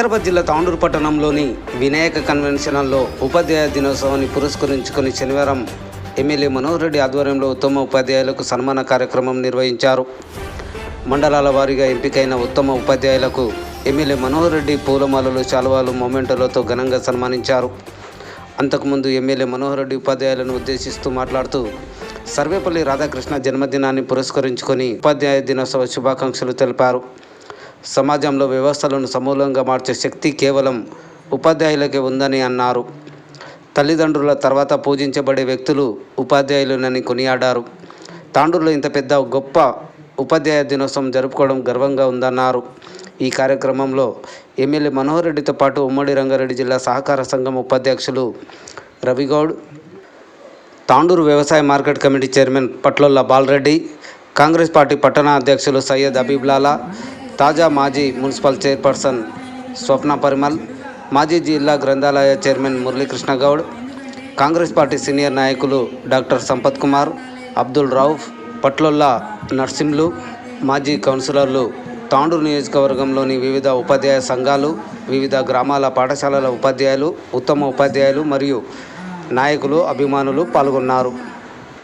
వికారాబాద్ జిల్లా తాండూరు పట్టణంలోని వినాయక కన్వెన్షన్ హాల్లో ఉపాధ్యాయ దినోత్సవాన్ని పురస్కరించుకొని శనివారం ఎమ్మెల్యే మనోహర్ రెడ్డి ఆధ్వర్యంలో ఉత్తమ ఉపాధ్యాయులకు సన్మాన కార్యక్రమం నిర్వహించారు. మండలాల వారీగా ఎంపికైన ఉత్తమ ఉపాధ్యాయులకు ఎమ్మెల్యే మనోహర్ రెడ్డి పూలమాలలు శాలువాలు మొమెంటోలతో ఘనంగా సన్మానించారు. అంతకుముందు ఎమ్మెల్యే మనోహర్ రెడ్డి ఉపాధ్యాయులను ఉద్దేశిస్తూ మాట్లాడుతూ సర్వేపల్లి రాధాకృష్ణ జన్మదినాన్ని పురస్కరించుకొని ఉపాధ్యాయ దినోత్సవ శుభాకాంక్షలు తెలిపారు. సమాజంలో వ్యవస్థలను సమూలంగా మార్చే శక్తి కేవలం ఉపాధ్యాయులకే ఉందని అన్నారు. తల్లిదండ్రుల తర్వాత పూజించబడే వ్యక్తులు ఉపాధ్యాయులునని కొనియాడారు. తాండూరులో ఇంత పెద్ద గొప్ప ఉపాధ్యాయ దినోత్సవం జరుపుకోవడం గర్వంగా ఉందన్నారు. ఈ కార్యక్రమంలో ఎమ్మెల్యే మనోహర్ రెడ్డితో పాటు ఉమ్మడి రంగారెడ్డి జిల్లా సహకార సంఘం ఉపాధ్యక్షులు రవిగౌడ్ తాండూరు వ్యవసాయ market committee chairman Patlolla Bala Reddy Congress party పట్టణ అధ్యక్షులు సయ్యద్ అబీబ్లాలా తాజా మాజీ మున్సిపల్ చైర్పర్సన్ స్వప్న పరిమల్ మాజీ జిల్లా గ్రంథాలయ chairman Murali Krishna Goud Congress party senior నాయకులు డాక్టర్ సంపత్ కుమార్ అబ్దుల్ రౌఫ్ పట్లొల్లా నర్సింలు మాజీ కౌన్సిలర్లు తాండూరు నియోజకవర్గంలోని వివిధ ఉపాధ్యాయ సంఘాలు వివిధ గ్రామాల పాఠశాలల ఉపాధ్యాయులు ఉత్తమ ఉపాధ్యాయులు మరియు నాయకులు అభిమానులు పాల్గొన్నారు.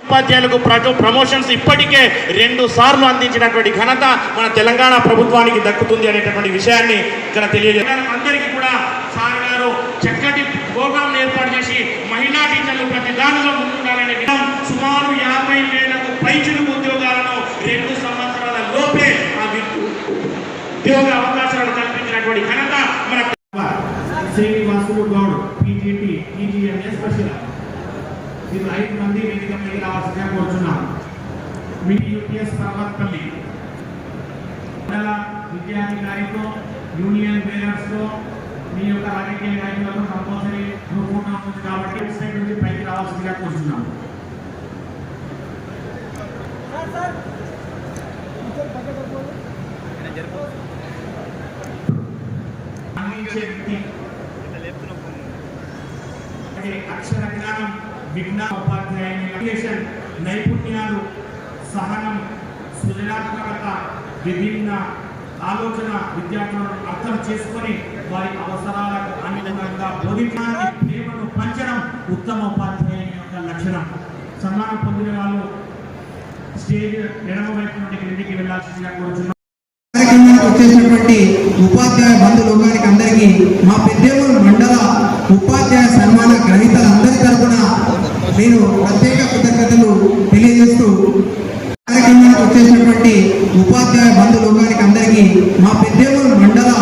ఉపాధ్యాయులకు ప్రమోషన్స్ ఇప్పటికే రెండు సార్లు అందించినటువంటి ఘనత మన తెలంగాణ ప్రభుత్వానికి దక్కుతుంది అనేటటువంటి విషయాన్ని ఇక్కడ తెలియజేయాలి అందరికీ కూడా సార్ గారు చక్కటి ప్రోగ్రాం ఏర్పాటు చేసి మహిళా టీచర్లు ప్రతి దానిలో ముందుండాలనే విధానం సుమారు యాభై వేలకు పైచులకు ఉద్యోగాలను రెండు సంవత్సరాల లోపే ఆ ఉద్యోగ అవకాశాలను కల్పించినటువంటి ఘనత మన Srinivasulu Goud PGT PGMA special మీరు ఐదు మంది వేదిక రావాల్సిందే కోరుచున్నాను. మీ యూపీఎస్ పర్వత్పల్లి మండల విద్యాధికారితో యూనియన్ బేరర్స్తో మీ యొక్క రాజకీయ నాయకులతో కంపల్సరీ గ్రూప్ ఉంటుంది కాబట్టి వెబ్సైట్ నుంచి పైకి రావాల్సిందిగా కోరుచున్నాం అందించే వ్యక్తి. అక్షర జ్ఞానం విజ్ఞాన ఉపాధ్యాయుని నైపుణ్యాలు సహనం సృజనాత్మకత విభిన్న ఆలోచన విద్యార్థులను అర్థం చేసుకొని వారి అవసరాలకు అనుగుణంగా బోధించడానికి ప్రేమను పంచడం ఉత్తమ ఉపాధ్యాయుని యొక్క లక్షణం. సన్మానం పొందిన వాళ్ళు స్టేజ్ ఎడమ వైపు నుండి క్రిందికి వెళ్ళాల్సిందిగా కోరుచున్నాం. కార్యక్రమానికి వచ్చేసినటువంటి ఉపాధ్యాయ బంధులోకానికి అందరికీ మా పెద్దేమూరు మండల ఉపాధ్యాయ సన్మాన గ్రహీతలందరి నేను అంతే కృతజ్ఞతలు తెలియజేస్తూ కార్యక్రమానికి వచ్చేసినటువంటి ఉపాధ్యాయ బంధులోకానికి అందరికీ మా పెద్దేమూరు మండల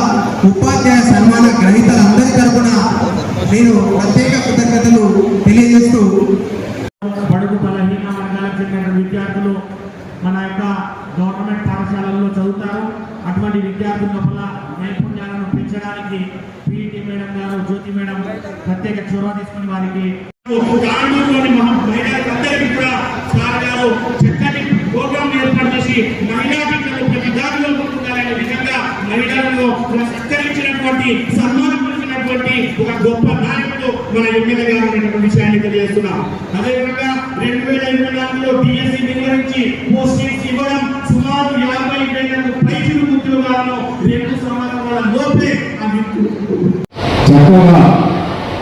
ఉపాధ్యాయ సన్మాన గ్రహీతలందరి తరపున నేను ప్రత్యేక కృతజ్ఞతలు తెలియజేస్తూ బడుగు బలహీన వర్గాలకు చెందిన విద్యార్థులు మన యొక్క గవర్నమెంట్ పాఠశాలల్లో చదువుతారు అటువంటి విద్యార్థుల లోపల నైపుణ్యాలను పెంచడానికి పీఈటీ మేడం గారు జ్యోతి మేడం ప్రత్యేక చొరవ తీసుకుని వారికి తాండూరులోని మహా మహిళలందరికీ కూడా సార్ గారు చక్కటి ప్రోగ్రాం ఏర్పాటు చేసి మహిళా టీచర్లు ప్రతి దారిలో ముందుండాలనే విధంగా మహిళలను సత్కరించినటువంటి సన్మానించినటువంటి ఒక గొప్ప నాయకుడు మన ఎమ్మెల్యే గారు అనేటువంటి విషయాన్ని తెలియజేస్తున్నాం. అదేవిధంగా రెండు వేల ఇరవై నాలుగులో డిఎస్సి నిర్వహించి పోస్టింగ్స్ ఇవ్వడం సుమారు యాభై వేల పైచులు ఉద్యోగాలను రెండు సంవత్సరాల లోపే చక్కగా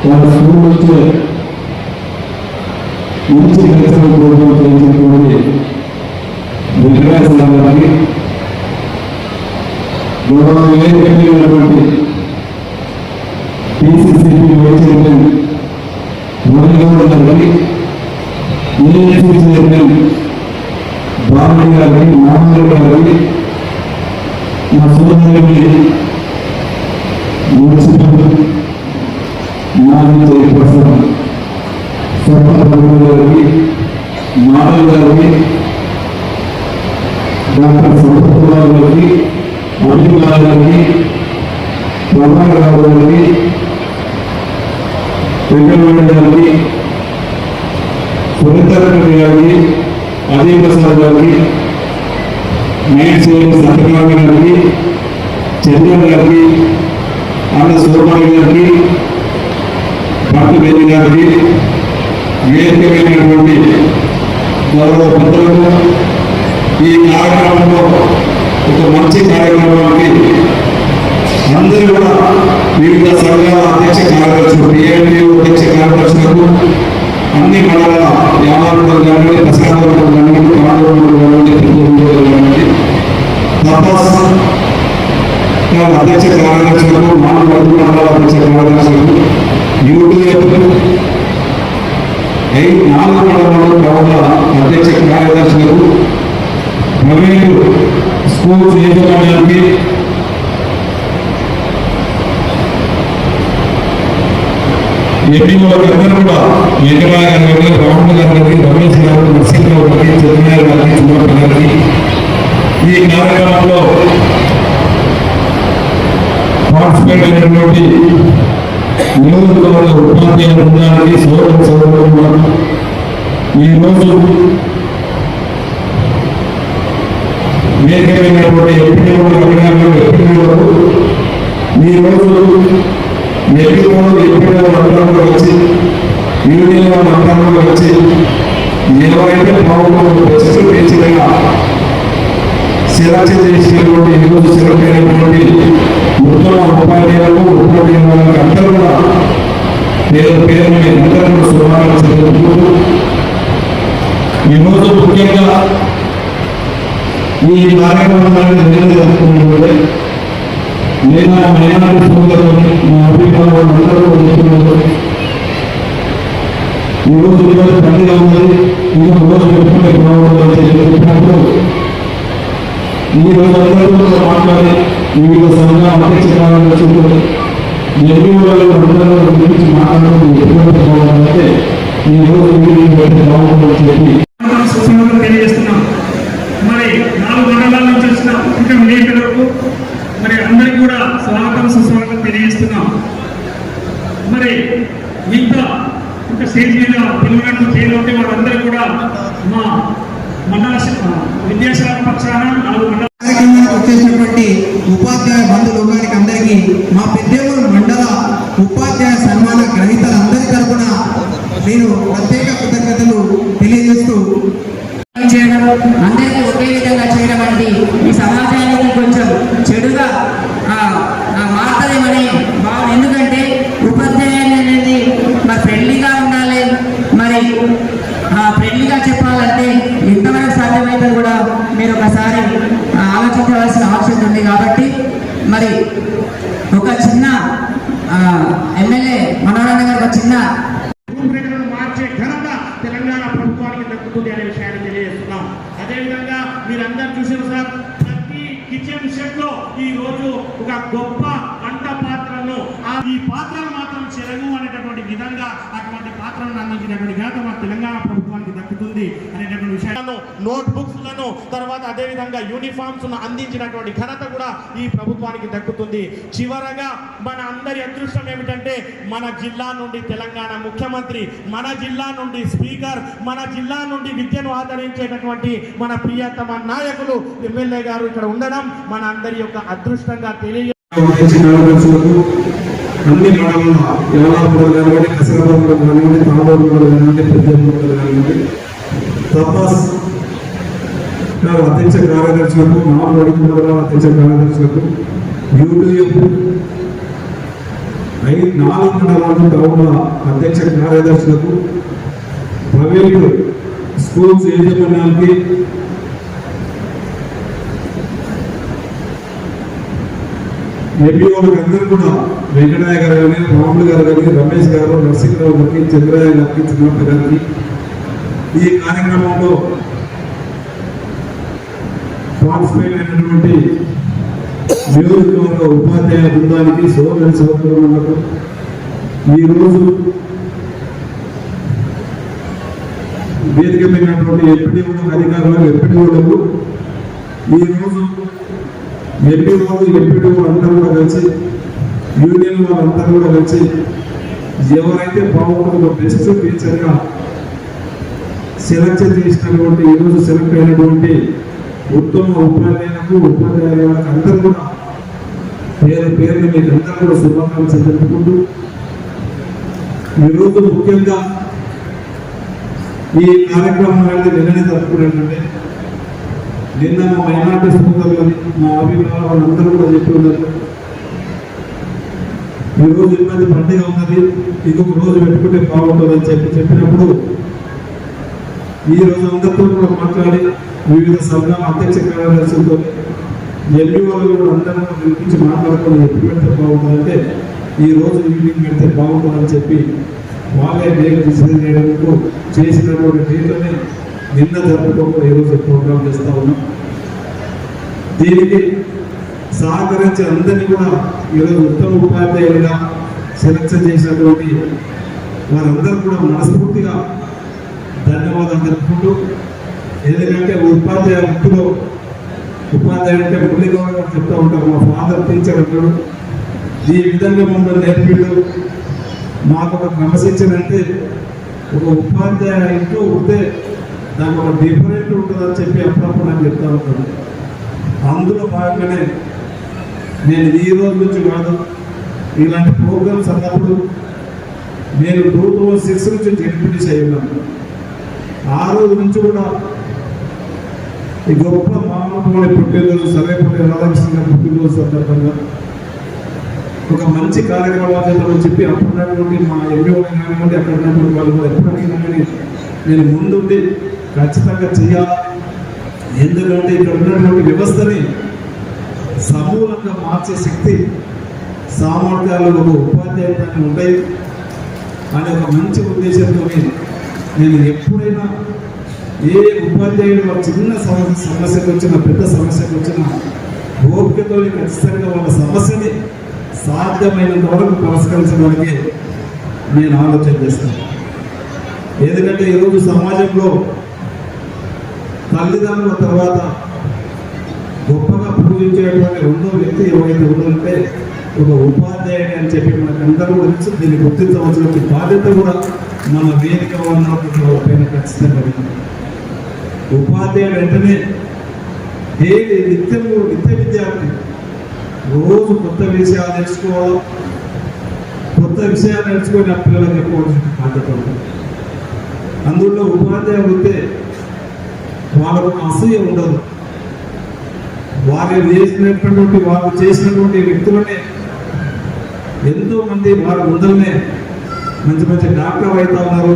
వాళ్ళ స్కూల్ వచ్చే మంచి కల్చరల్ ప్రోగ్రామ్ చేసినటువంటి గారికి గౌరవ వేదికటువంటి టీసీసీపీ వైస్ చైర్మన్ మురళీగౌడ్ గారికి ఏఎస్సీ చైర్మన్ బాలయ్య గారికి మోహన్ గారికి మా సోదరులకి మున్సిపల్ మాజీ చైర్పర్సన్ సర్పంచ్ గారికి మాధవ్ గారికి డాక్టర్ సంపత్ గారికి అనిల్ గారికి ప్రభాకర్ రావు గారికి వెంకటరమణ గారికి సురేంద్రరెడ్డి గారికి అజయ్ ప్రసాద్ గారికి మేడ్ సేవలు సత్యనారాయణ గారికి చంద్రన్ గారికి అన్న సూర్యమణి గారికి భక్త బేది గారికి వేదికమైనటువంటి గౌరవ పెద్దలకు ఈ కార్యక్రమంలో ఒక మంచి కార్యక్రమానికి అందరూ కూడా వివిధ సంఘాల అధ్యక్ష కార్యదర్శులు టీఎంపీ అధ్యక్ష కార్యదర్శులకు అన్ని మండల యామాలు కానివ్వండి ప్రసాదాలు కానీ కాండూరు కానీ తిరుపతి కానివ్వండి తపస్ అధ్యక్ష కార్యదర్శులకు మానవ మండల అధ్యక్ష కార్యదర్శులకు యూటీఎఫ్ ఐదు నాలుగు మండలంలో ప్రముఖ అధ్యక్ష కార్యదర్శులకు ప్రైవేటు స్కూల్ యాజమాన్యానికి ఎంపీ వాళ్ళందరూ కూడా యజమాని గారికి రాముడు గారికి రమేష్ గారు నరసింహరావు గారికి చంద్రబాబు గారికి చిన్నప్ప గారికి ఈ కార్యక్రమంలో పార్టిసిపేట్ అయినటువంటి నియోజకవర్గ ఉపాధ్యాయ బృందానికి సోదర సోదరులు ఈ వేదికమైనటువంటి ఎంపీలు అభిమానులు ఈ రోజు ఎంపీలు ఎంపీలు అందరూ వచ్చి యూనియన్ మండలంలో వచ్చి ఏవైతే ప్రభుత్వం బెస్ట్ టీచర్గా సెలక్ట్ చేసినటువంటి ఈరోజు సెలెక్ట్ ఉత్తమ ఉపాధ్యాయులకు ఉపాధ్యాయులకు అందరూ కూడా పేరు పేరు అందరూ కూడా శుభాకాంక్షలు తెలుపుకుంటూ ఈరోజు ముఖ్యంగా ఈ కార్యక్రమాన్ని నిర్ణయం జరుపుకుంటుంటే నేను మైనారిటీ సోదరులు మా అభిప్రాయం అందరూ ఉంటున్నారు ఈరోజు ఈరోజు పండుగ ఉన్నది. ఈరోజు రోజు పెట్టుకుంటే బాగుంటుంది చెప్పినప్పుడు ఈరోజు రోజు అందరితో మాట్లాడి వివిధ సంఘాల అధ్యక్షకాలను చూపుతూ ఎన్ని వాళ్ళు అందరూ గురించి మాట్లాడుతూ ఎటువంటి పోవాలంటే ఈ రోజు మీటింగ్ బాగుంటుందని చెప్పి. తెలియజేస్తున్నాం. మరి నాలుగు మండలాల నుంచి వచ్చిన ఇంకా విలేకరులకు మరి అందరికీ కూడా స్వాగతం సుస్వాగతం తెలియజేస్తున్నాం. మరి ఇంత ఇంకా స్టేజ్ మీద పిల్లలను చేయడంటే వాళ్ళందరూ కూడా మా మండల విద్యాశాఖ పక్షాన నాలుగు మండల వచ్చేసినటువంటి ఉపాధ్యాయ బంధు లోకానికి అందరికీ మా పెద్దేవారు మండల ఉపాధ్యాయ సన్మాన గ్రహీతల తరపున నేను ప్రత్యేక కృతజ్ఞతలు తెలియజేస్తూ చేయడం అందరికీ ఒకే విధంగా చేయడం అంటే ఈ సమాజానికి కొంచెం చెడుగా ఆ, ఆ, మారుతుందేమని భావన ఎందుకంటే ఉపాధ్యాయులు అనేది మరి ఫ్రెండ్లీగా ఉండాలి మరి ఫ్రెండ్లీగా చెప్పాలంటే ఎంతవరకు సాధ్యమైతే కూడా మీరు ఒకసారి ఆలోచించవలసిన ఆప్షన్ ఉంది కాబట్టి మరి ఒక చిన్న ఎమ్మెల్యే మనోరంజన్ గారు ఒక చిన్న మార్చే ఘనత తెలంగాణ ప్రభుత్వానికి దక్కుతుంది అనే విషయాన్ని తెలియజేస్తున్నాం. అదేవిధంగా మీరందరూ చూసిన సార్ ప్రతి కిచెన్ షెడ్లో ఈ రోజు ఒక గొప్ప ఈ పాత్రలు మాత్రం చెరగు అనేటటువంటి విధంగా అటువంటి పాత్రలను అందించినటువంటి ఘనత మన తెలంగాణ ప్రభుత్వానికి దక్కుతుంది అనేటటువంటి విషయాలను నోట్ తర్వాత అదేవిధంగా యూనిఫామ్స్ను అందించినటువంటి ఘనత కూడా ఈ ప్రభుత్వానికి దక్కుతుంది. చివరగా మన అందరి అదృష్టం ఏమిటంటే మన జిల్లా నుండి తెలంగాణ ముఖ్యమంత్రి మన జిల్లా నుండి స్పీకర్ మన జిల్లా నుండి విద్యను ఆదరించేటటువంటి మన ప్రియతమ నాయకులు ఎమ్మెల్యే గారు ఇక్కడ ఉండడం మన అందరి యొక్క అదృష్టంగా తెలియ అన్ని మండలంలో యాలాపురం కానివ్వండి కసరపురం కానివ్వండి తాండూరు కానివ్వండి పెద్దపూర్ కానివ్వండి తపాస్ గారు అధ్యక్ష కార్యదర్శులకు మా అడుగు మండలాల అధ్యక్ష కార్యదర్శులకు యూటీఎఫ్ ఐదు నాలుగు మండలాల టౌన్ల అధ్యక్ష కార్యదర్శులకు ప్రైవేటు స్కూల్స్ యాజమాన్యానికి ఏపీ వాళ్ళకి కూడా వెంకటయ్య గారు కానీ రాములు గారు కానీ రమేష్ గారు నరసింహరావు గారికి చంద్రయ్య గారికి చిన్నప్ప గారికి ఈ కార్యక్రమంలో పార్టిసిపేట్ అయినటువంటి నియోజకవర్గ ఉపాధ్యాయ బృందానికి సోదరి సోదరులకు ఈరోజు వేదికమైనటువంటి వాళ్ళకు అధికారులకు ఎంపీడీఓలకు ఈరోజు ఎంపీ వాళ్ళు ఎంపీడీ అందరూ కూడా కలిసి యూనియన్ వాళ్ళందరూ కూడా కలిసి ఎవరైతే బాగుంటుందో బెస్ట్ టీచర్గా సెలెక్ట్ చేసినటువంటి ఈరోజు సెలెక్ట్ అయినటువంటి ఉత్తమ ఉపాధ్యాయులకు ఉపాధ్యాయులకు అందరూ కూడా పేరు పేరుని మీకు అందరూ కూడా శుభాకాంక్షలు తెలుపుకుంటూ ఈరోజు ముఖ్యంగా ఈ కార్యక్రమం అనేది నిన్ననే తప్పుకున్నానంటే నిన్న మా మైనార్టీ సోదరులని మా అభిప్రాయం వాళ్ళందరూ కూడా చెప్పి ఉన్నారు. ఈ రోజు ఇబ్బంది పండుగ ఉన్నది ఇంకొక రోజు పెట్టుకుంటే బాగుంటుందని చెప్పి చెప్పినప్పుడు ఈ రోజు అందరితో కూడా మాట్లాడి వివిధ సంఘాల అధ్యక్ష కార్యదర్శులతో ఎన్ని వాళ్ళు కూడా అందరం వినిపించి మాట్లాడుకుని ఎప్పుడు పెడితే బాగుంటుందంటే ఈ రోజు ఈవినింగ్ పెడితే బాగుంటుందని చెప్పి వాళ్ళే డేట్ డిసిజన్ చేయడానికి చేసినటువంటి డేట్లని నిన్న జరుపుకోకుండా ఈరోజు ప్రోగ్రామ్ చేస్తూ ఉన్నాం. దీనికి సహకరించే అందరినీ కూడా ఈరోజు ఉత్తమ ఉపాధ్యాయులుగా సెలక్షన్ చేసినటువంటి వారందరూ కూడా మనస్ఫూర్తిగా ధన్యవాదాలు తెలుపుకుంటూ ఎందుకంటే ఉపాధ్యాయ వృత్తిలో ఉపాధ్యాయుడు అంటే మురళీ గౌరవ్ గారు చెప్తా ఉంటారు మా ఫాదర్ టీచర్ అంటాడు. ఈ విధంగా మమ్మల్ని నేర్పిండు. మాకు ఒక క్రమశిక్షణ అంటే ఒక ఉపాధ్యాయ ఇంట్లో ఉంటే దానికి ఒక డిఫరెంట్ ఉంటుందని చెప్పి అప్పుడప్పుడు నాకు చెప్తా ఉంటాడు అందులో భాగంగానే నేను ఈ రోజు నుంచి కాదు ఇలాంటి ప్రోగ్రామ్స్ అన్నప్పుడు నేను టూ థౌజండ్ సిక్స్ నుంచి జడ్పీటీస్ అయి ఉన్నాను ఆ రోజు నుంచి కూడా ఈ గొప్ప మామూలు పుట్టినరోజు సర్వేపల్లి రాధాకృష్ణ గారి పుట్టినరోజు సందర్భంగా ఒక మంచి కార్యక్రమాలు చేద్దామని చెప్పి అప్పుడున్నటువంటి మా ఎంపీ కానివ్వండి అక్కడ ఉన్నటువంటి వాళ్ళు ఎప్పటికీ ఎప్పటికైనా కానీ నేను ముందుండి ఖచ్చితంగా చేయాలి. ఎందుకంటే ఇక్కడ ఉన్నటువంటి వ్యవస్థని సమూలంగా మార్చే శక్తి సామర్థ్యాలు ఒక ఉపాధ్యాయుతాన్ని ఉంటాయి అనే ఒక మంచి ఉద్దేశంతో నేను ఎప్పుడైనా ఏ ఉపాధ్యాయుడు వాళ్ళ చిన్న సమస్య సమస్యకు వచ్చిన పెద్ద సమస్యకు వచ్చిన ఓపికతో ఖచ్చితంగా వాళ్ళ సమస్యని సాధ్యమైనంత వరకు పరిష్కరించడానికి నేను ఆలోచన చేస్తాను. ఎందుకంటే ఈరోజు సమాజంలో తల్లిదండ్రుల తర్వాత గొప్పగా పూజించేటువంటి రెండో వ్యక్తి ఎవరైతే ఉండాలంటే ఒక ఉపాధ్యాయుడు అని చెప్పి మనకందరూ కూడా తెలుసు. దీన్ని గుర్తించవలసిన బాధ్యత కూడా మన వేదిక ఉన్న ఖచ్చితంగా ఉపాధ్యాయుడు వెంటనే డైలీ నిత్యం నిత్య విద్యార్థి. రోజు కొత్త విషయాలు నేర్చుకోవడం కొత్త విషయాలు నేర్చుకొని ఆ పిల్లలకు చెప్పవలసిన బాధ్యత ఉంది. అందులో ఉపాధ్యాయుడు అయితే వాళ్ళకు అసూయ ఉండదు. వారు చేసినటువంటి వారు చేసినటువంటి వ్యక్తులనే ఎంతో మంది వారి ముందరనే మంచి మంచి డాక్టర్ అవుతా ఉన్నారు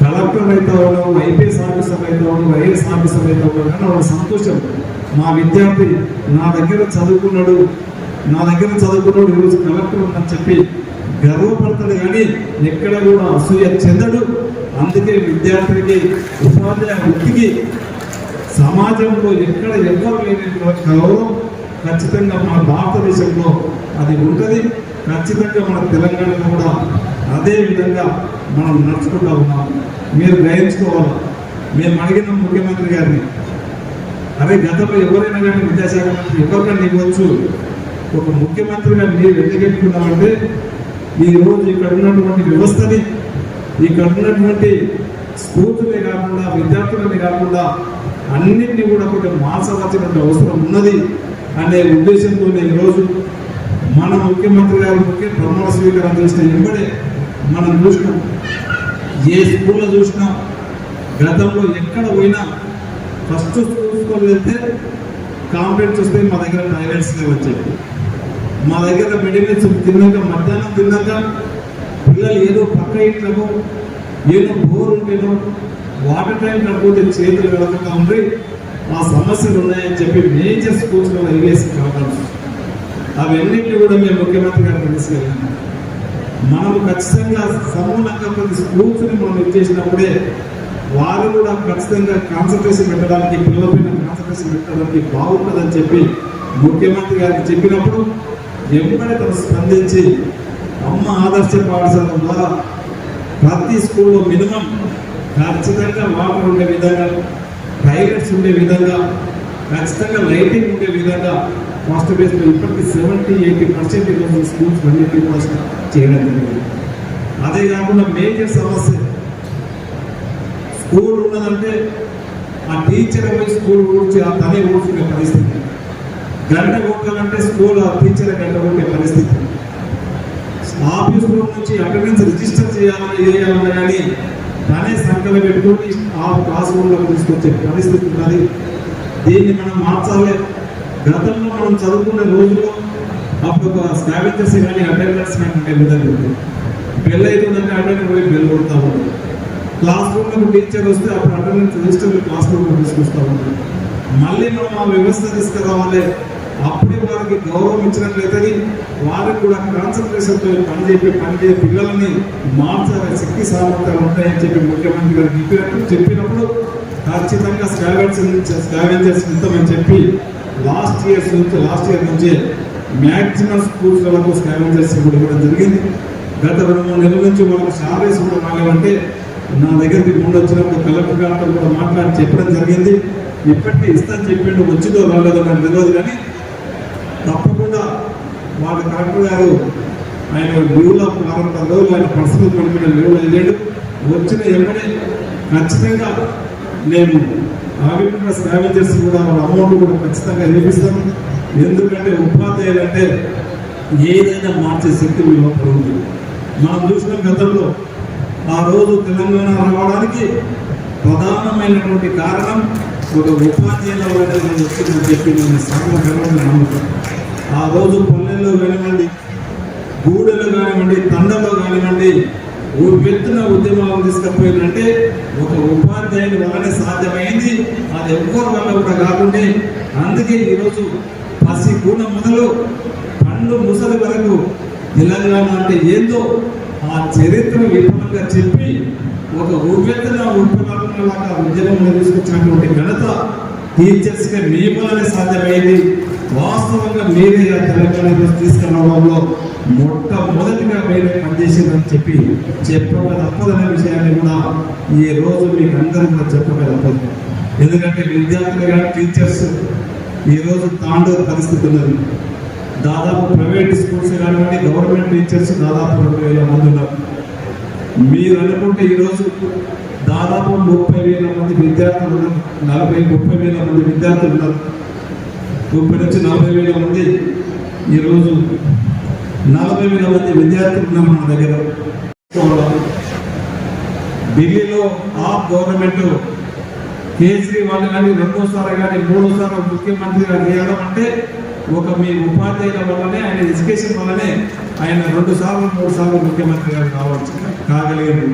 కలెక్టర్ అవుతా ఉన్నారు ఐపీఎస్ ఆఫీసర్ అవుతా ఉన్నారు ఐఏఎస్ ఆఫీసర్ అవుతా ఉన్నారు కానీ వాళ్ళ సంతోషం. మా విద్యార్థి నా దగ్గర చదువుకున్నాడు నా దగ్గర చదువుకున్నాడు ఈరోజు కలెక్టర్ ఉందని చెప్పి గర్వపడతాడు కానీ ఎక్కడ కూడా అసూయ చెందడు. అందుకే విద్యార్థికి ఉపాధ్యాయ వృత్తికి సమాజంలో ఎక్కడ ఎవరు లేని గౌరవం ఖచ్చితంగా మన భారతదేశంలో అది ఉంటుంది. ఖచ్చితంగా మన తెలంగాణలో కూడా అదే విధంగా మనం నడుచుకుంటా ఉన్నాం. మీరు గ్రహించుకోవాలి? మేము అడిగిన ముఖ్యమంత్రి గారిని అరే గతంలో ఎవరైనా కానీ విద్యాశాఖ మంత్రి ఎవరికైనా ఇవ్వచ్చు. ఒక ముఖ్యమంత్రిగా మీరు ఎందుకు ఎన్నుకున్నామంటే ఈ రోజు ఇక్కడ ఉన్నటువంటి వ్యవస్థని ఇక్కడ ఉన్నటువంటి స్ఫూర్తిని కాకుండా విద్యార్థులని కాకుండా అన్నింటినీ కూడా కొంచెం మార్చవలసినటువంటి అవసరం ఉన్నది అనే ఉద్దేశంతో ఈరోజు మన ముఖ్యమంత్రి గారు ముఖ్య ప్రమాణ స్వీకారం చేసిన వెంబడే మనం చూసినాం. ఏ స్కూల్లో చూసినా గతంలో ఎక్కడ పోయినా ఫస్ట్ స్కూల్స్లో వెళ్తే కాంప్లైంట్స్ వస్తే మా దగ్గర టాయిలెట్స్ వచ్చాయి మా దగ్గర మెడిమిల్స్ తిన్నాక మధ్యాహ్నం తిన్నాక పిల్లలు ఏదో పక్క ఇంట్లో ఏదో బోర్ ఉంటేనో వాటర్ ట్యాంక్ కట్టుకుంటే చేతులు వెళ్ళకుండా ఉండి మా సమస్యలు ఉన్నాయని చెప్పి మేజర్ స్కూల్స్లో వదిలేసి కావడం అవన్నింటినీ కూడా మేము ముఖ్యమంత్రి గారికి తీసుకెళ్ళాము మనం ఖచ్చితంగా సమూలంగా కొన్ని స్కూల్స్ని మనం ఇచ్చేసినప్పుడే వారు కూడా ఖచ్చితంగా కాన్సన్ట్రేషన్ పెట్టడానికి పిల్లల పైన కాన్సన్ట్రేషన్ పెట్టడానికి బాగుంటుందని చెప్పి ముఖ్యమంత్రి గారికి చెప్పినప్పుడు ఎంబడే తను స్పందించి అమ్మ ఆదర్శ పాఠశాల ద్వారా ప్రతి స్కూల్లో మినిమం ఖచ్చితంగా వాటర్ ఉండే విధంగా టైలెట్స్ ఉండే విధంగా ఖచ్చితంగా లైటింగ్ ఉండే విధంగా ఫస్ట్ బేస్లో ఇప్పటికీ సెవెంటీ ఎయిటీ పర్సెంట్ ఈరోజు స్కూల్స్ అన్నింటినీ కూడా చేయడం జరిగింది. అదే కాకుండా మేజర్ సమస్య స్కూల్ ఉన్నదంటే ఆ టీచర్ పోయి స్కూల్ ఊడ్చి ఆ తనే ఊడ్చుకునే పరిస్థితి. గంట కొట్టాలంటే స్కూల్ ఆ టీచర్ గంట కొట్టే పరిస్థితి. ఆఫీస్ రూమ్ నుంచి అటెండెన్స్ రిజిస్టర్ చేయాలని చేయాలని కానీ తనే సంఖ్యలో పెట్టుకొని ఆ క్లాస్ రూమ్లో తీసుకొచ్చే పరిస్థితి ఉన్నది. దీన్ని మనం మార్చాలి. గతంలో మనం చదువుకునే రోజుల్లో అప్పుడు ఒక స్కావెంజర్స్ కానీ అటెండర్స్ కానీ ఉంటే విధంగా బెల్ అవుతుందంటే అటెండర్ పోయి బెల్ కొడతా ఉంటుంది క్లాస్ రూమ్లో టీచర్ వస్తే అప్పుడు అటెండెన్స్ రిజిస్టర్ క్లాస్ రూమ్లో తీసుకొస్తా ఉంటుంది మళ్ళీ మనం ఆ వ్యవస్థ తీసుకురావాలి. అప్పుడే వారికి గౌరవం ఇచ్చినట్లయితే వారికి కూడా కాన్సన్ట్రేషన్తో పని చెప్పి పని పిల్లల్ని మార్చాలి శక్తి సామర్థ్యాలు ఉంటాయని చెప్పి ముఖ్యమంత్రి గారు చెప్పినప్పుడు చెప్పినప్పుడు ఖచ్చితంగా స్కావెన్స్ స్కావెంజర్స్ ఇస్తామని చెప్పి లాస్ట్ ఇయర్స్ నుంచి లాస్ట్ ఇయర్ నుంచి మ్యాక్సిమం స్కూల్స్లకు స్కావెంజర్స్ కూడా ఇవ్వడం జరిగింది. గత రెండు మూడు నెలల నుంచి వాళ్ళకు శాలరీస్ కూడా రాలేవంటే నా దగ్గరికి ముందు వచ్చినప్పుడు కలెక్టర్ గారితో కూడా మాట్లాడి చెప్పడం జరిగింది. ఇప్పటికీ ఇస్తాను చెప్పిండు వచ్చిందో రాలేదో నాకు తెలియదు కానీ తప్పకుండా వాళ్ళ కలెక్టర్ గారు ఆయన లీవ్లో వారం రోజులు ఆయన పర్సనల్ పని మీద లీవ్లో వెళ్ళాడు వచ్చిన వెంటనే ఖచ్చితంగా నేను ఆవిడ స్కావెంజర్స్ కూడా వాళ్ళ అమౌంట్ కూడా ఖచ్చితంగా వేపిస్తాను ఎందుకంటే ఉపాధ్యాయులు అంటే ఏదైనా మార్చే శక్తి మీ లోపల ఉంది. మనం చూసిన గతంలో ఆ రోజు తెలంగాణ రావడానికి ప్రధానమైనటువంటి కారణం ఒక ఉపాధ్యాయుల వల్ల వచ్చిందని చెప్పి నేను సర్వగర్వంగా నమ్ముతాను. ఆ రోజు పల్లెల్లో కానివ్వండి గూడెలో కానివ్వండి తండంలో కానివ్వండి ఓ ఉద్యమాలను తీసుకపోయిందంటే ఒక ఉపాధ్యాయుని వల్లనే సాధ్యమైంది. అది ఎవ్వరి వల్ల కూడా కాకుండా అందుకే ఈరోజు పసి కూన మొదలు పండు ముసలి వరకు తెలంగాణ అంటే ఏందో ఆ చరిత్ర విఫలంగా చెప్పి ఒక ఉవ్వెత్తున ఉప్పలాగా ఉద్యమంలో తీసుకొచ్చినటువంటి ఘనత టీచర్స్గా మీ వల్లనే సాధ్యమైంది. వాస్తవంగా మీరే ఆ తెలంగాణ తీసుకురావడంలో మొట్టమొదటిగా మీరే పనిచేసిందని చెప్పి చెప్పక తప్పదనే విషయాన్ని కూడా ఈ రోజు మీకు అందరూ కూడా చెప్పక తప్పదు ఎందుకంటే విద్యార్థులు కానీ టీచర్స్ ఈ రోజు తాండూరు పరిస్థితి ఉన్నది. దాదాపు ప్రైవేట్ స్కూల్స్ కానివ్వండి గవర్నమెంట్ టీచర్స్ దాదాపు రెండు వేల మంది ఉన్నారు. మీరు అనుకుంటే ఈరోజు దాదాపు ముప్పై వేల మంది విద్యార్థులు ఉన్నారు. నలభై ముప్పై వేల మంది విద్యార్థులు ఉన్నారు. ముప్పై నుంచి నలభై వేల మంది ఈరోజు నలభై వేల మంది విద్యార్థులు ఉన్నాం మన దగ్గర. ఢిల్లీలో ఆప్ గవర్నమెంట్ కేజ్రీవాల్ కానీ రెండోసారి కానీ మూడోసారి ముఖ్యమంత్రిగా చేయడం అంటే ఒక మీ ఉపాధ్యాయుల వల్లనే ఆయన ఎడ్యుకేషన్ వల్లనే ఆయన రెండు సార్లు మూడు సార్లు ముఖ్యమంత్రిగా కావచ్చు కాగలిగారు.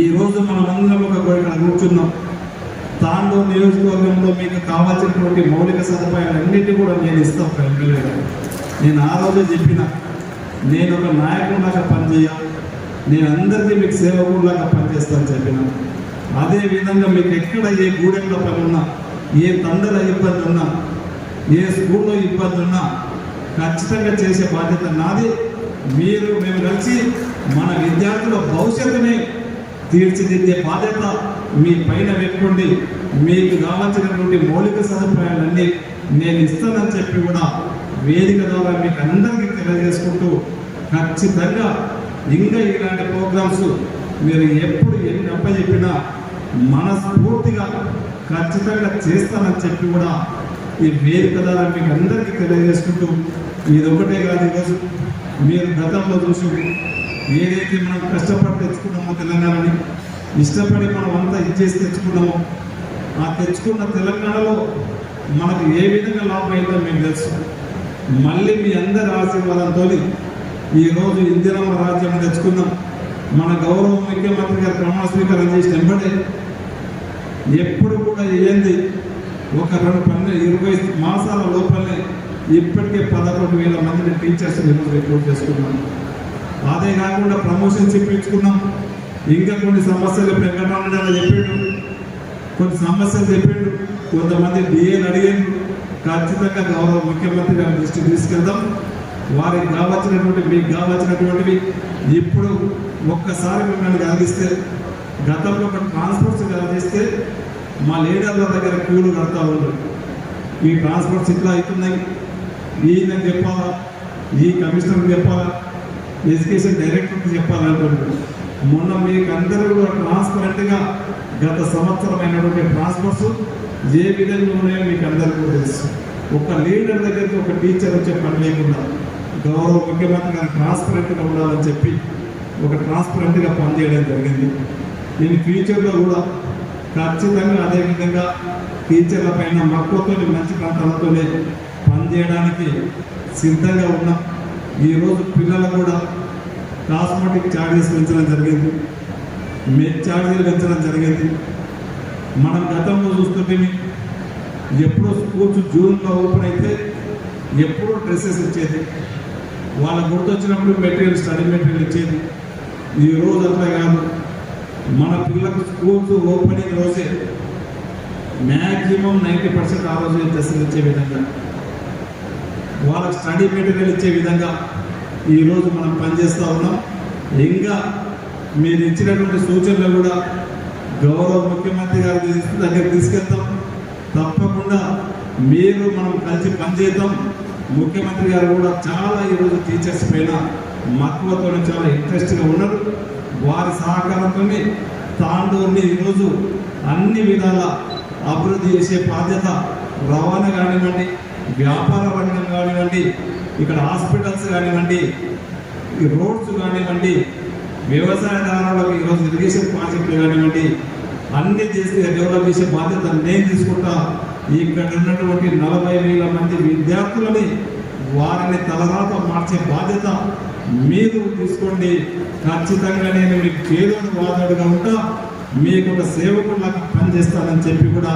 ఈరోజు మనం అందరం ఒక కూర్చున్నాం తాండూరు నియోజకవర్గంలో మీకు కావాల్సినటువంటి మౌలిక సదుపాయాలన్నిటి కూడా నేను ఇస్తాను ఒక నేను ఆ రోజే చెప్పిన నేను ఒక నాయకుడిలాగా పనిచేయాలి నేను అందరికీ మీకు సేవకుడిలాగా పనిచేస్తాను చెప్పిన. అదే విధంగా మీకు ఎక్కడ ఏ గూడెంలో పని ఉన్నా ఏ తండల ఇబ్బంది ఉన్నా ఏ స్కూల్లో ఇబ్బంది ఉన్నా ఖచ్చితంగా చేసే బాధ్యత నాది. మీరు మేము కలిసి మన విద్యార్థుల భవిష్యత్తుని తీర్చిదిద్దే బాధ్యత మీ పైన పెట్టుకోండి మీకు కావాల్సినటువంటి మౌలిక సదుపాయాలన్నీ నేను ఇస్తానని చెప్పి కూడా వేదిక ద్వారా మీకు అందరికీ తెలియజేసుకుంటూ ఖచ్చితంగా ఇంకా ఇలాంటి ప్రోగ్రామ్స్ మీరు ఎప్పుడు ఎన్ని అప్పచెప్పినా మనస్ఫూర్తిగా ఖచ్చితంగా చేస్తానని చెప్పి కూడా ఈ వేదిక ద్వారా మీకు అందరికీ తెలియజేసుకుంటూ ఇది ఒకటే కాదు ఈరోజు మీరు గతంలో చూసి ఏదైతే మనం కష్టపడి తెచ్చుకున్నామో తెలంగాణని ఇష్టపడి మనం అంతా ఇచ్చేసి తెచ్చుకున్నామో ఆ తెచ్చుకున్న తెలంగాణలో మనకు ఏ విధంగా లాభం అయిందో మేము తెలుసు. మళ్ళీ మీ అందరి ఆశీర్వాదంతో ఈరోజు ఇందిరమ్మ రాజ్యం తెచ్చుకున్నాం మన గౌరవ ముఖ్యమంత్రి గారు ప్రమాణ స్వీకారం చేసిన వెంబడే ఎప్పుడు కూడా ఏంది ఒక రెండు పన్నెండు ఇరవై మాసాల లోపలనే ఇప్పటికే పదకొండు వేల మందిని టీచర్స్ ఈరోజు రిక్రూట్ చేసుకున్నాం. అదే కాకుండా ప్రమోషన్స్ ఇప్పించుకున్నాం ఇంకా కొన్ని సమస్యలు వెంకటరమణ చెప్పిండు. కొన్ని సమస్యలు చెప్పిండు. కొంతమంది డిఏలు అడిగారు. ఖచ్చితంగా గౌరవ ముఖ్యమంత్రి గారి దృష్టికి తీసుకెళ్దాం. వారికి కావాల్సినటువంటి మీకు కావాల్సినటువంటివి ఇప్పుడు ఒక్కసారి మిమ్మల్ని కలిగిస్తే గతంలో ఒక ట్రాన్స్పోర్ట్స్ కలిగిస్తే మా లీడర్ల దగ్గర క్యూలు కడతా ఉన్నారు. ఈ ట్రాన్స్పోర్ట్స్ ఇట్లా అవుతున్నాయి. ఈయన చెప్పాలా? ఈ కమిషనర్ చెప్పాలా? ఎడ్యుకేషన్ డైరెక్టర్కి చెప్పాలనుకుంటున్నాను. మొన్న మీకు అందరూ కూడా ట్రాన్స్పరెంట్గా గత సంవత్సరమైనటువంటి ట్రాన్స్ఫర్స్ ఏ విధంగా ఉన్నాయో మీకు అందరికీ కూడా తెలుసు. ఒక లీడర్ దగ్గరికి ఒక టీచర్ వచ్చే పని లేకుండా గౌరవ ముఖ్యమంత్రి గారు ట్రాన్స్పరెంట్గా ఉండాలని చెప్పి ఒక ట్రాన్స్పరెంట్గా పనిచేయడం జరిగింది. నేను ఫ్యూచర్లో కూడా ఖచ్చితంగా అదేవిధంగా టీచర్ల పైన మక్కువతో మంచి ప్రాంతాలతోనే పనిచేయడానికి సిద్ధంగా ఉన్నాం. ఈరోజు పిల్లలు కూడా కాస్మెటిక్ ఛార్జెస్ పెంచడం జరిగింది. మెడ్ ఛార్జీలు పెంచడం జరిగింది. మనం గతంలో చూస్తుంటే ఎప్పుడో స్కూల్స్ జూన్లో ఓపెన్ అయితే ఎప్పుడో డ్రెస్సెస్ ఇచ్చేది. వాళ్ళ గుర్తొచ్చినప్పుడు మెటీరియల్ స్టడీ మెటీరియల్ ఇచ్చేది. ఈ రోజు అట్లా కాదు. మన పిల్లలకు స్కూల్స్ ఓపెనింగ్ రోజే మ్యాక్సిమం నైంటీ పర్సెంట్ ఆ రోజు డ్రెస్సులు ఇచ్చే విధంగా వాళ్ళకి స్టడీ మెటీరియల్ ఇచ్చే విధంగా ఈరోజు మనం పనిచేస్తూ ఉన్నాం. ఇంకా మీరు ఇచ్చినటువంటి సూచనలు కూడా గౌరవ ముఖ్యమంత్రి గారి దగ్గర తీసుకెళ్తాం. తప్పకుండా మీరు మనం కలిసి పనిచేద్దాం. ముఖ్యమంత్రి గారు కూడా చాలా ఈరోజు టీచర్స్ పైన మక్కువతో చాలా ఇంట్రెస్ట్గా ఉన్నారు. వారి సహకారంతోనే తాండూరుని ఈరోజు అన్ని విధాల అభివృద్ధి చేసే బాధ్యత రవాణా కానివ్వండి వ్యాపార రంగం కానివ్వండి ఇక్కడ హాస్పిటల్స్ కానివ్వండి ఈ రోడ్స్ కానివ్వండి వ్యవసాయదారులకు ఈరోజు ఇరిగేషన్ ప్రాజెక్టులు కానివ్వండి అన్ని చేసి డెవలప్ చేసే బాధ్యత నేను తీసుకుంటా. ఇక్కడ ఉన్నటువంటి నలభై వేల మంది విద్యార్థులని వారిని తలరాత మార్చే బాధ్యత మీరు తీసుకోండి. ఖచ్చితంగా నేను మీకు చేదోడు వాదోడుగా ఉంటా. మీకు ఒక సేవకులాగా పనిచేస్తానని చెప్పి కూడా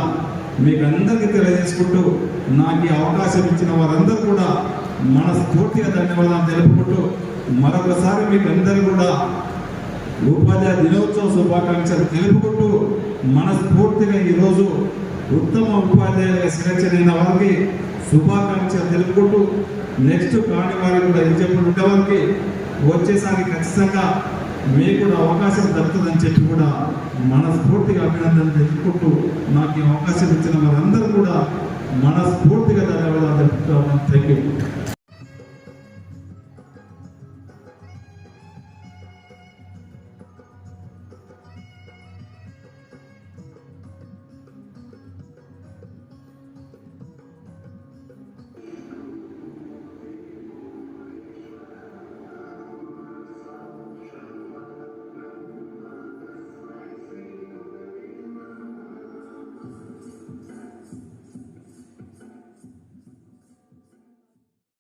మీకు అందరికీ తెలియజేసుకుంటూ నాకు అవకాశం ఇచ్చిన వారందరూ కూడా మనస్ఫూర్తిగా ధన్యవాదాలు తెలుపుకుంటూ మరొకసారి మీకు అందరూ కూడా ఉపాధ్యాయ దినోత్సవ శుభాకాంక్షలు తెలుపుకుంటూ మనస్ఫూర్తిగా ఈరోజు ఉత్తమ ఉపాధ్యాయులుగా సెలక్షన్ అయిన వారికి శుభాకాంక్షలు తెలుపుకుంటూ నెక్స్ట్ కాని వారికి కూడా ఇచ్చేప్పుడు ఉండే వారికి వచ్చేసారి ఖచ్చితంగా మీకు కూడా అవకాశం దక్కుతుందని చెప్పి కూడా మనస్ఫూర్తిగా అభినందన తెలుపుకుంటూ నాకు ఈ అవకాశం ఇచ్చిన వారందరూ కూడా మనస్ఫూర్తిగా ధన్యవాదాలు తెలుపుతా ఉన్నాను థ్యాంక్ యూ